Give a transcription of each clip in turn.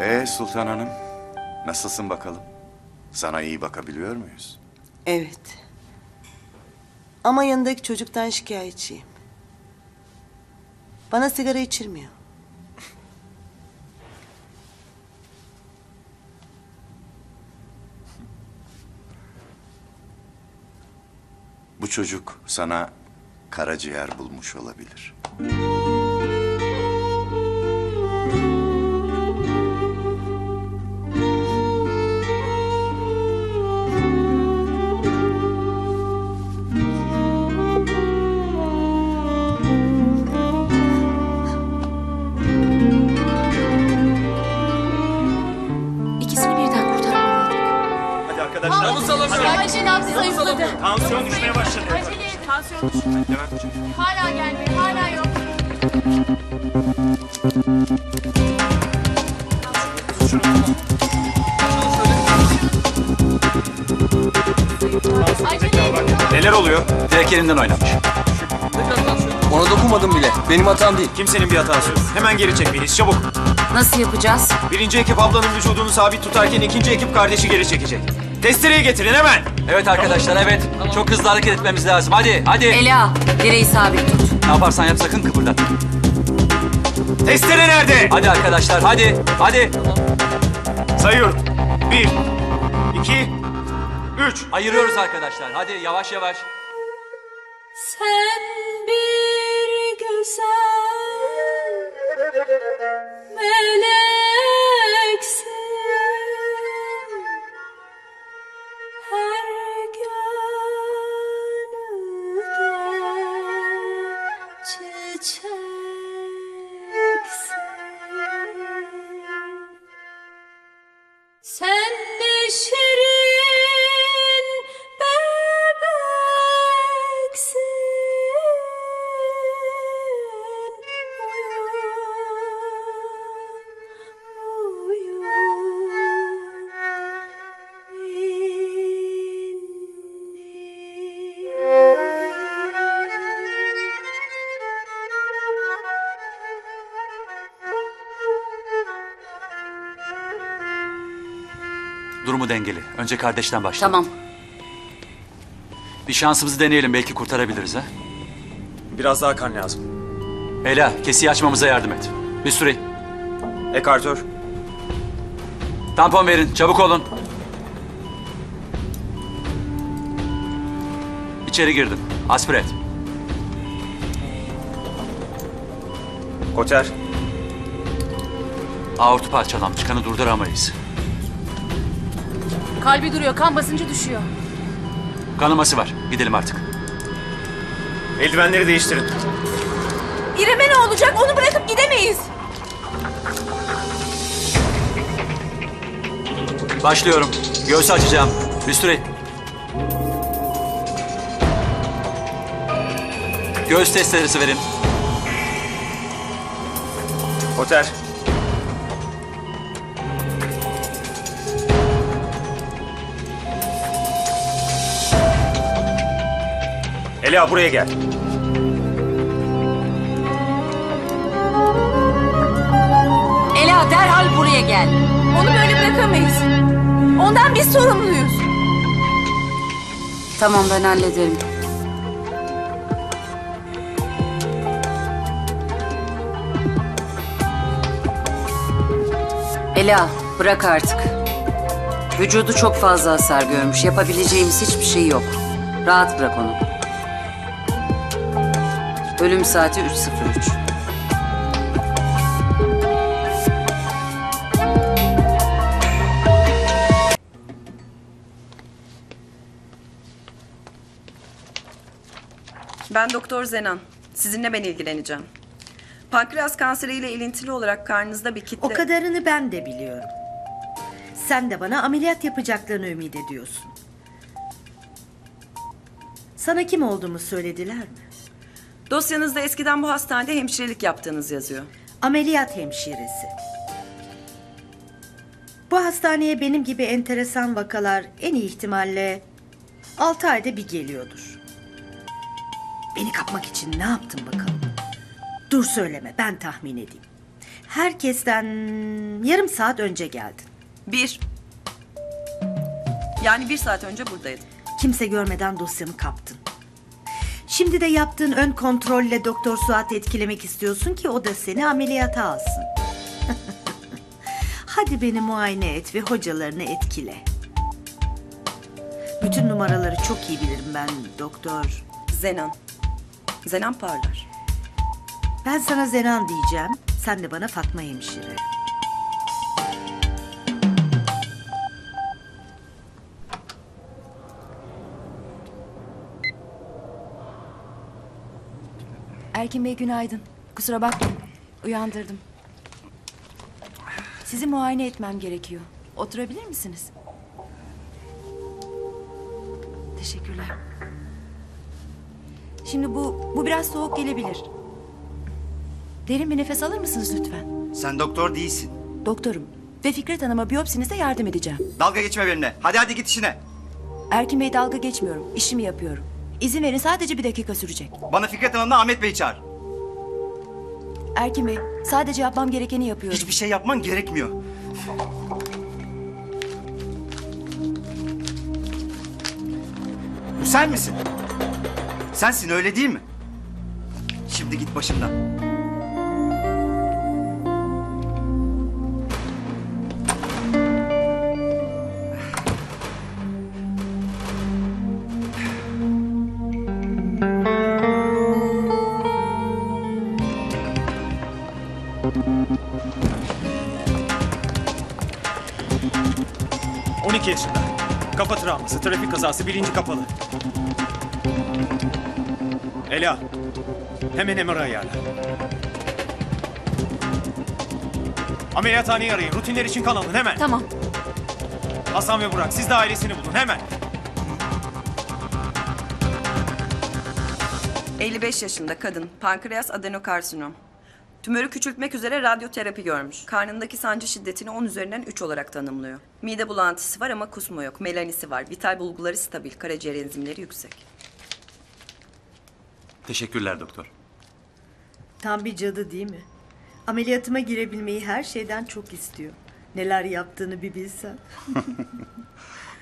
Ee Sultan Hanım, nasılsın bakalım? Sana iyi bakabiliyor muyuz? Evet. Ama yanındaki çocuktan şikayetçiyim. Bana sigara içirmiyor. Bu çocuk sana karaciğer bulmuş olabilir. Hala gelmiyor. Hala yok. Acele. Neler oluyor? Direkt yerinden oynamış. Ona dokunmadım bile. Benim hatam değil. Kimsenin bir hatası yok. Hemen geri çekmeliyiz. Çabuk. Nasıl yapacağız? Birinci ekip ablanın vücudunu sabit tutarken ikinci ekip kardeşi geri çekecek. Testereyi getirin hemen. Evet arkadaşlar evet. Çok hızlı hareket etmemiz lazım. Hadi hadi. Ela, direği sabit tut. Ne yaparsan yap sakın kıpırdatma. Testere nerede? Hadi arkadaşlar hadi. Hadi. Sayıyorum. Bir, iki, üç. Ayırıyoruz arkadaşlar. Hadi yavaş yavaş. Sen bir güzel meleksin sen ne şirin dengeli. Önce kardeşten başlayalım. Tamam. Bir şansımızı deneyelim. Belki kurtarabiliriz ha. Biraz daha kan lazım. Ela kesiyi açmamıza yardım et. Bir süre. Ekartör. Tampon verin. Çabuk olun. İçeri girdim. Aspire et. Koter. Aortu parçalanmış. Kanı durduramayız. Kalbi duruyor, kan basıncı düşüyor. Kanaması var. Gidelim artık. Eldivenleri değiştirin. İrem'e ne olacak? Onu bırakıp gidemeyiz. Başlıyorum. Göğsü açacağım. Müstüre. Göğüs testeresi verin. Koter. Ela buraya gel. Ela derhal buraya gel. Onu böyle bırakamayız. Ondan biz sorumluyuz. Tamam ben hallederim. Ela bırak artık. Vücudu çok fazla hasar görmüş. Yapabileceğimiz hiçbir şey yok. Rahat bırak onu. Ölüm saati 3.03. Ben Doktor Zenan. Sizinle ben ilgileneceğim. Pankreas kanseriyle ilintili olarak karnınızda bir kitle... O kadarını ben de biliyorum. Sen de bana ameliyat yapacaklarını ümit ediyorsun. Sana kim olduğumu söylediler mi? Dosyanızda eskiden bu hastanede hemşirelik yaptığınız yazıyor. Ameliyat hemşiresi. Bu hastaneye benim gibi enteresan vakalar en iyi ihtimalle 6 ayda bir geliyordur. Beni kapmak için ne yaptın bakalım? Dur söyleme ben tahmin edeyim. Herkesten yarım saat önce geldin. Bir. Yani bir saat önce buradaydım. Kimse görmeden dosyamı kaptın. Şimdi de yaptığın ön kontrolle Doktor Suat'ı etkilemek istiyorsun ki o da seni ameliyata alsın. Hadi beni muayene et ve hocalarını etkile. Bütün numaraları çok iyi bilirim ben doktor. Zenan. Zenan parlar. Ben sana Zenan diyeceğim. Sen de bana Fatma hemşire. Erkin Bey günaydın. Kusura bakmayın. Uyandırdım. Sizi muayene etmem gerekiyor. Oturabilir misiniz? Teşekkürler. Şimdi bu bu biraz soğuk gelebilir. Derin bir nefes alır mısınız lütfen? Sen doktor değilsin. Doktorum ve Fikret Hanım'a biyopsinizde yardım edeceğim. Dalga geçme benimle. Hadi hadi git işine. Erkin Bey dalga geçmiyorum. İşimi yapıyorum. İzin verin sadece bir dakika sürecek. Bana Fikret Hanım'la Ahmet Bey'i çağır. Erkin Bey sadece yapmam gerekeni yapıyorum. Hiçbir şey yapman gerekmiyor. Bu sen misin? Sensin öyle değil mi? Şimdi git başımdan. 12 yaşında. Kafa travması, trafik kazası, bilinci kapalı. Ela, hemen MR ayarla. Ameliyathaneyi arayın. Rutinler için kan alın hemen. Tamam. Hasan ve Burak siz de ailesini bulun hemen. 55 yaşında kadın. Pankreas adenokarsinom. Tümörü küçültmek üzere radyoterapi görmüş. Karnındaki sancı şiddetini 10 üzerinden 3 olarak tanımlıyor. Mide bulantısı var ama kusma yok. Melanisi var. Vital bulguları stabil. Karaciğer enzimleri yüksek. Teşekkürler doktor. Tam bir cadı değil mi? Ameliyatıma girebilmeyi her şeyden çok istiyor. Neler yaptığını bir bilsen.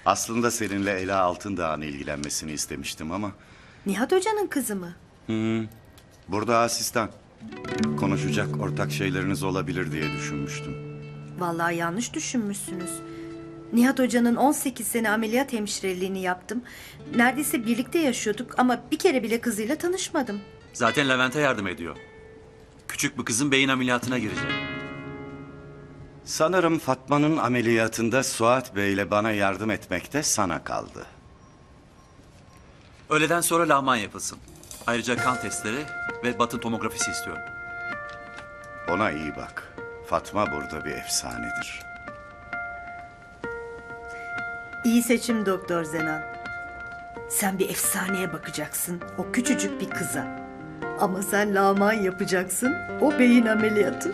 Aslında seninle Ela Altındağ'ın ilgilenmesini istemiştim ama... Nihat Hoca'nın kızı mı? Burada asistan. Konuşacak ortak şeyleriniz olabilir diye düşünmüştüm. Vallahi yanlış düşünmüşsünüz. Nihat Hoca'nın 18 sene ameliyat hemşireliğini yaptım. Neredeyse birlikte yaşıyorduk ama bir kere bile kızıyla tanışmadım. Zaten Levent'e yardım ediyor. Küçük bir kızın beyin ameliyatına girecek. Sanırım Fatma'nın ameliyatında Suat Bey'le bana yardım etmekte sana kaldı. Öğleden sonra lahman yapılsın. Ayrıca kan testleri ve batın tomografisi istiyorum. Ona iyi bak. Fatma burada bir efsanedir. İyi seçim Doktor Zenan. Sen bir efsaneye bakacaksın. O küçücük bir kıza. Ama sen laman yapacaksın. O beyin ameliyatı.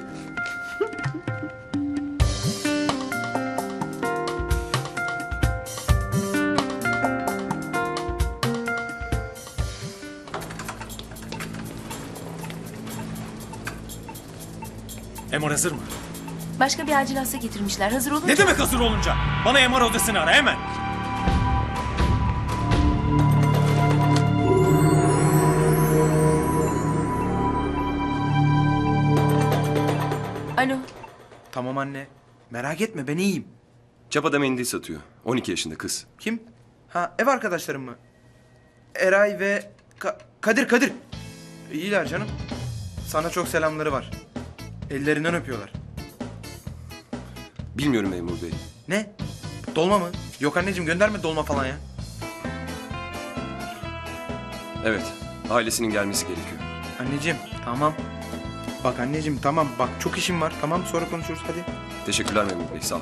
MR hazır mı? Başka bir acil hasta getirmişler. Hazır olun. Ne demek hazır olunca? Bana MR odasını ara hemen. Alo. Tamam anne. Merak etme ben iyiyim. Çapada mendil satıyor. 12 yaşında kız. Kim? Ha ev arkadaşlarım mı? Eray ve Ka- Kadir Kadir. İyiler canım. Sana çok selamları var. Ellerinden öpüyorlar. Bilmiyorum memur bey. Ne? Dolma mı? Yok anneciğim gönderme dolma falan ya. Evet. Ailesinin gelmesi gerekiyor. Anneciğim tamam. Bak anneciğim tamam bak çok işim var. Tamam sonra konuşuruz hadi. Teşekkürler memur bey. Sağ ol.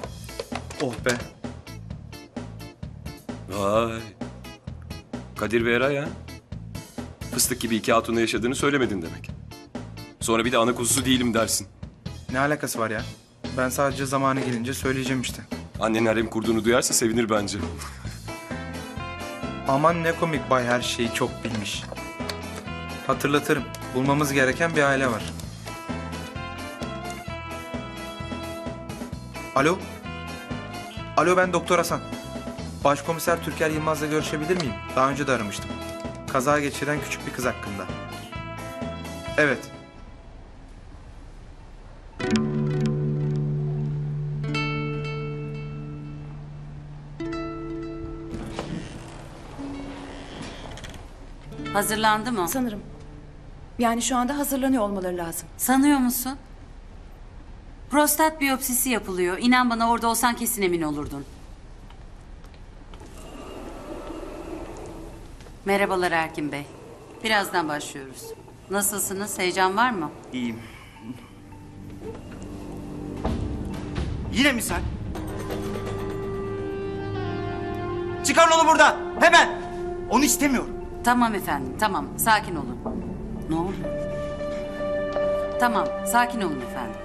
Oh be. Vay. Kadir ve Eray ha? Fıstık gibi iki hatunla yaşadığını söylemedin demek. Sonra bir de ana kuzusu değilim dersin. Ne alakası var ya? Ben sadece zamanı gelince söyleyeceğim işte. Annen harem kurduğunu duyarsa sevinir bence. Aman ne komik bay her şeyi çok bilmiş. Hatırlatırım. Bulmamız gereken bir aile var. Alo? Alo ben Doktor Hasan. Başkomiser Türker Yılmaz'la görüşebilir miyim? Daha önce de aramıştım. Kaza geçiren küçük bir kız hakkında. Evet. Hazırlandı mı? Sanırım. Yani şu anda hazırlanıyor olmaları lazım. Sanıyor musun? Prostat biyopsisi yapılıyor. İnan bana orada olsan kesin emin olurdun. Merhabalar Erkin Bey. Birazdan başlıyoruz. Nasılsınız? Heyecan var mı? İyiyim. Yine mi sen? Çıkarın onu buradan. Hemen. Onu istemiyorum. Tamam efendim, tamam. Sakin olun. Ne oldu? Tamam, sakin olun efendim.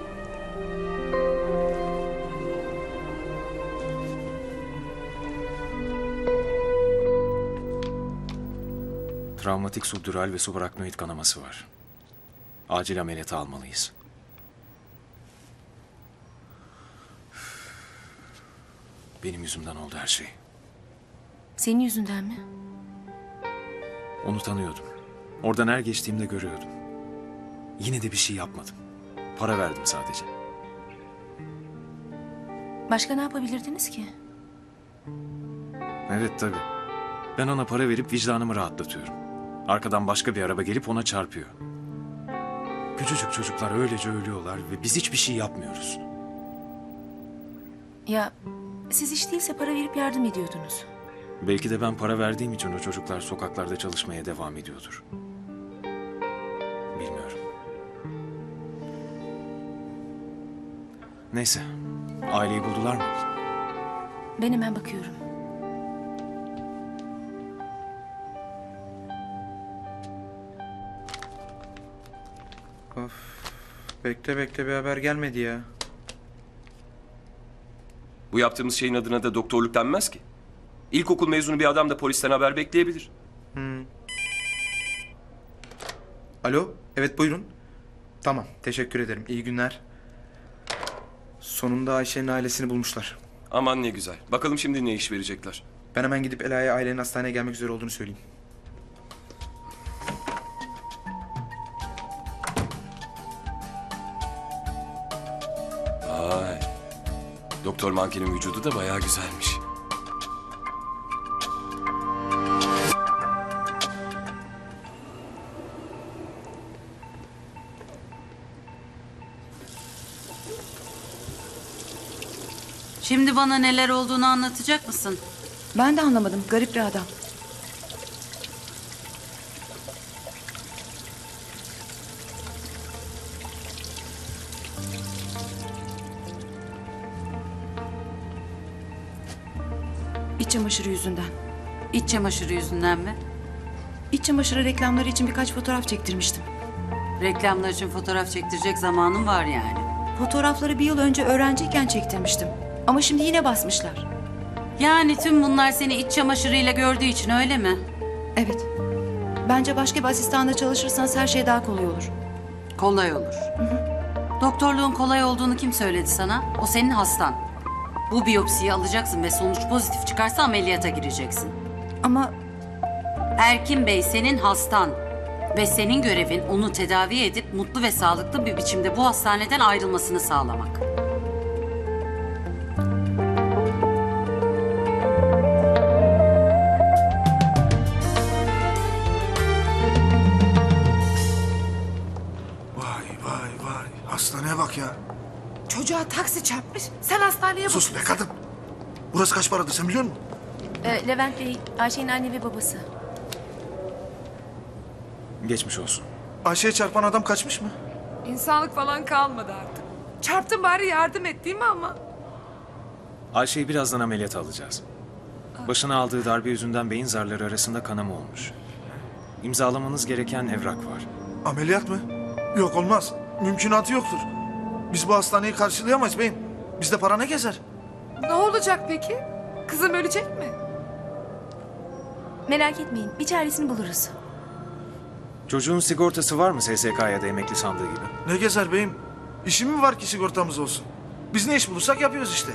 Travmatik subdural ve subaraknoid kanaması var. Acil ameliyata almalıyız. Benim yüzümden oldu her şey. Senin yüzünden mi? Onu tanıyordum. Oradan her geçtiğimde görüyordum. Yine de bir şey yapmadım. Para verdim sadece. Başka ne yapabilirdiniz ki? Evet tabii. Ben ona para verip vicdanımı rahatlatıyorum. Arkadan başka bir araba gelip ona çarpıyor. Küçücük çocuklar öylece ölüyorlar ve biz hiçbir şey yapmıyoruz. Ya siz hiç değilse para verip yardım ediyordunuz. Belki de ben para verdiğim için o çocuklar sokaklarda çalışmaya devam ediyordur. Bilmiyorum. Neyse. Aileyi buldular mı? Ben hemen bakıyorum. Of. Bekle bekle bir haber gelmedi ya. Bu yaptığımız şeyin adına da doktorluk denmez ki. İlkokul mezunu bir adam da polisten haber bekleyebilir. Alo? Evet buyurun. Tamam teşekkür ederim. İyi günler. Sonunda Ayşe'nin ailesini bulmuşlar. Aman ne güzel. Bakalım şimdi ne iş verecekler. Ben hemen gidip Ela'ya ailenin hastaneye gelmek üzere olduğunu söyleyeyim. Vay. Doktor mankenin vücudu da bayağı güzelmiş. Şimdi bana neler olduğunu anlatacak mısın? Ben de anlamadım. Garip bir adam. İç çamaşırı yüzünden. İç çamaşırı yüzünden mi? İç çamaşırı reklamları için birkaç fotoğraf çektirmiştim. Reklamlar için fotoğraf çektirecek zamanım var yani. Fotoğrafları bir yıl önce öğrenciyken çektirmiştim. Ama şimdi yine basmışlar. Yani tüm bunlar seni iç çamaşırıyla gördüğü için öyle mi? Evet. Bence başka bir asistanla çalışırsanız her şey daha kolay olur. Kolay olur. Doktorluğun kolay olduğunu kim söyledi sana? O senin hastan. Bu biyopsiyi alacaksın ve sonuç pozitif çıkarsa ameliyata gireceksin. Ama Erkin Bey senin hastan. Ve senin görevin onu tedavi edip mutlu ve sağlıklı bir biçimde bu hastaneden ayrılmasını sağlamak. Hastaneye bak ya. çocuğa taksi çarpmış. Sen hastaneye Sus be kadın. Burası kaç paradır sen biliyor musun? Ee, Levent Bey, Ayşe'nin anne ve babası. Geçmiş olsun. Ayşe'ye çarpan adam kaçmış mı? İnsanlık falan kalmadı artık. Çarptın bari yardım et değil mi ama? Ayşe'yi birazdan ameliyata alacağız. Başına aldığı darbe yüzünden beyin zarları arasında kanama olmuş. İmzalamanız gereken evrak var. Ameliyat mı? Yok olmaz. Mümkünatı yoktur. Biz bu hastaneyi karşılayamayız beyim. Bizde para ne gezer? Ne olacak peki? Kızım ölecek mi? Merak etmeyin, bir çaresini buluruz. Çocuğun sigortası var mı SSK ya da emekli sandığı gibi? Ne gezer beyim? İşim mi var ki sigortamız olsun? Biz ne iş bulursak yapıyoruz işte.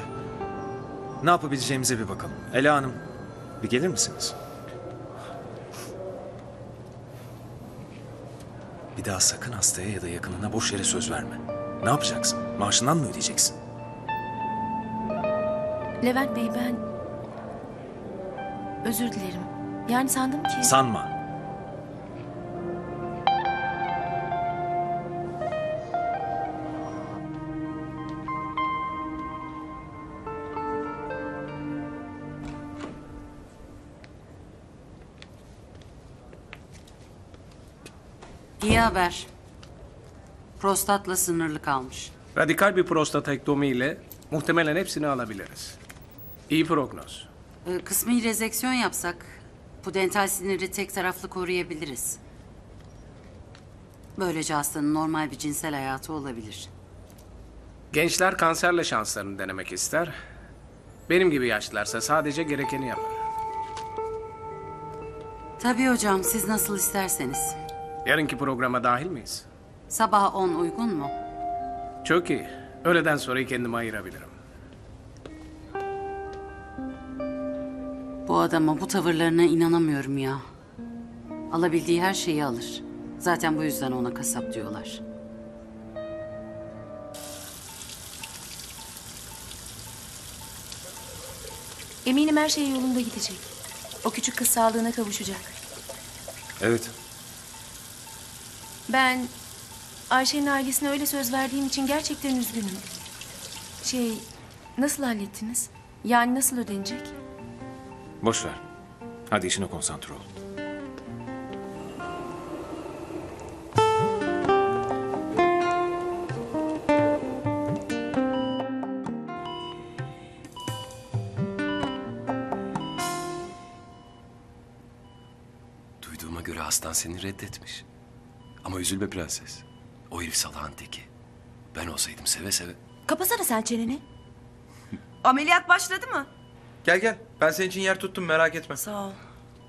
Ne yapabileceğimize bir bakalım. Ela Hanım, bir gelir misiniz? Bir daha sakın hastaya ya da yakınına boş yere söz verme. Ne yapacaksın? Maaşından mı ödeyeceksin? Levent Bey ben... Özür dilerim. Yani sandım ki... Sanma. İyi haber. Prostatla sınırlı kalmış. Radikal bir prostatektomi ile muhtemelen hepsini alabiliriz. İyi prognoz. Ee, kısmi rezeksiyon yapsak bu dental siniri tek taraflı koruyabiliriz. Böylece hastanın normal bir cinsel hayatı olabilir. Gençler kanserle şanslarını denemek ister. Benim gibi yaşlılarsa sadece gerekeni yapar. Tabii hocam siz nasıl isterseniz. Yarınki programa dahil miyiz? Sabah 10 uygun mu? Çok iyi. Öğleden sonra kendimi ayırabilirim. Bu adama bu tavırlarına inanamıyorum ya. Alabildiği her şeyi alır. Zaten bu yüzden ona kasap diyorlar. Eminim her şey yolunda gidecek. O küçük kız sağlığına kavuşacak. Evet. Ben Ayşe'nin ailesine öyle söz verdiğim için gerçekten üzgünüm. Şey, nasıl hallettiniz? Yani nasıl ödenecek? Boş ver. Hadi işine konsantre ol. Duyduğuma göre hastan seni reddetmiş. Ama üzülme prenses. O herif salağın teki. Ben olsaydım seve seve. Kapasana sen çeneni. Ameliyat başladı mı? Gel gel. Ben senin için yer tuttum merak etme. Sağ ol.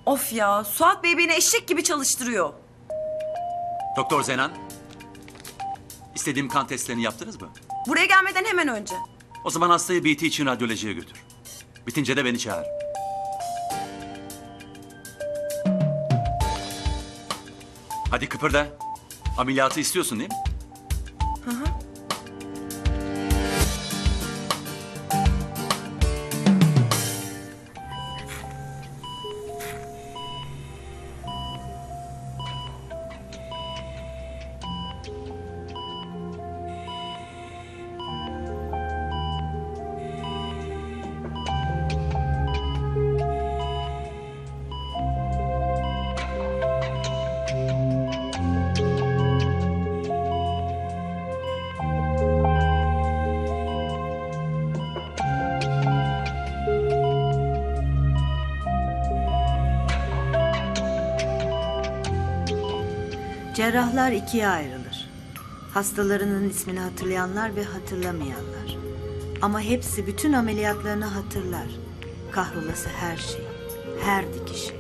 Of ya Suat Bey beni eşek gibi çalıştırıyor. Doktor Zenan, istediğim kan testlerini yaptınız mı? Buraya gelmeden hemen önce. O zaman hastayı BT için radyolojiye götür. Bitince de beni çağır. Hadi kıpırda. Ameliyatı istiyorsun değil mi? Cerrahlar ikiye ayrılır. Hastalarının ismini hatırlayanlar ve hatırlamayanlar. Ama hepsi bütün ameliyatlarını hatırlar. Kahrolası her şey, her dikişi.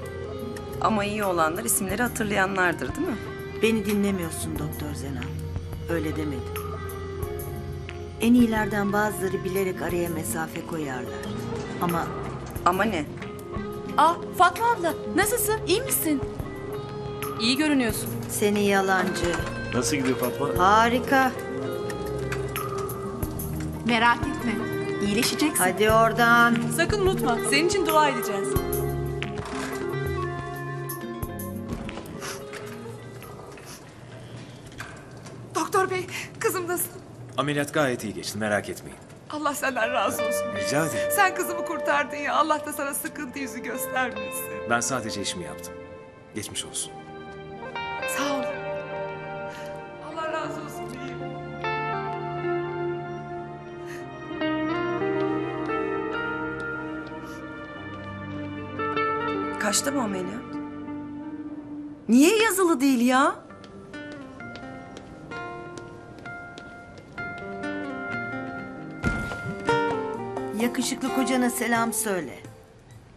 Ama iyi olanlar isimleri hatırlayanlardır değil mi? Beni dinlemiyorsun Doktor Zenan. Öyle demedim. En iyilerden bazıları bilerek araya mesafe koyarlar. Ama Ama ne? Ah Fatma abla nasılsın? İyi misin? İyi görünüyorsun. seni yalancı. Nasıl gidiyor Fatma? Harika. Merak etme. İyileşeceksin. Hadi oradan. Sakın unutma. Senin için dua edeceğiz. Doktor bey, kızım nasıl? Ameliyat gayet iyi geçti merak etmeyin. Allah senden razı olsun. Rica ederim. Sen kızımı kurtardın ya. Allah da sana sıkıntı yüzü göstermesin. Ben sadece işimi yaptım. Geçmiş olsun. Kaçta bu ameliyat? Niye yazılı değil ya? Yakışıklı kocana selam söyle.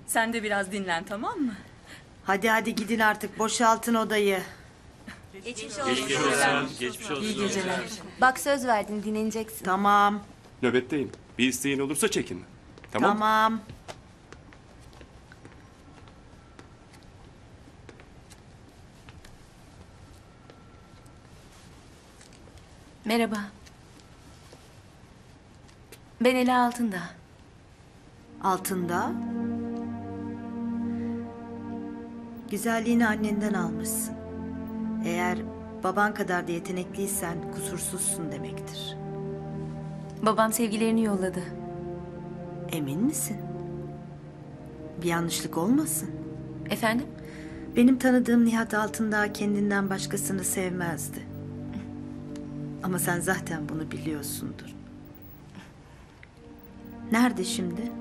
Sen de biraz dinlen tamam mı? Hadi hadi gidin artık boşaltın odayı. İyi geceler. Bak söz verdin dinleneceksin. Tamam. Nöbetteyim. Bir isteğin olursa çekinme. Tamam. Tamam. Merhaba. Ben Ela Altında. Altında. Güzelliğini annenden almışsın. Eğer baban kadar da yetenekliysen kusursuzsun demektir. Babam sevgilerini yolladı. Emin misin? Bir yanlışlık olmasın. Efendim? Benim tanıdığım Nihat Altındağ kendinden başkasını sevmezdi. Ama sen zaten bunu biliyorsundur. Nerede şimdi?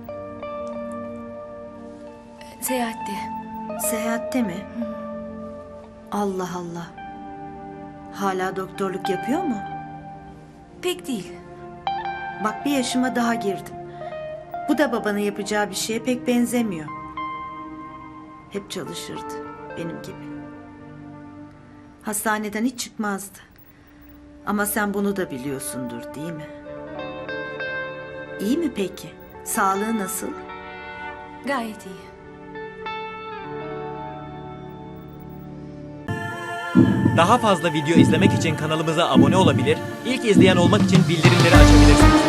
Seyahatte. Seyahatte mi? Allah Allah. Hala doktorluk yapıyor mu? Pek değil. Bak bir yaşıma daha girdim. Bu da babanın yapacağı bir şeye pek benzemiyor. Hep çalışırdı benim gibi. Hastaneden hiç çıkmazdı. Ama sen bunu da biliyorsundur değil mi? İyi mi peki? Sağlığı nasıl? Gayet iyi. Daha fazla video izlemek için kanalımıza abone olabilir, ilk izleyen olmak için bildirimleri açabilirsiniz.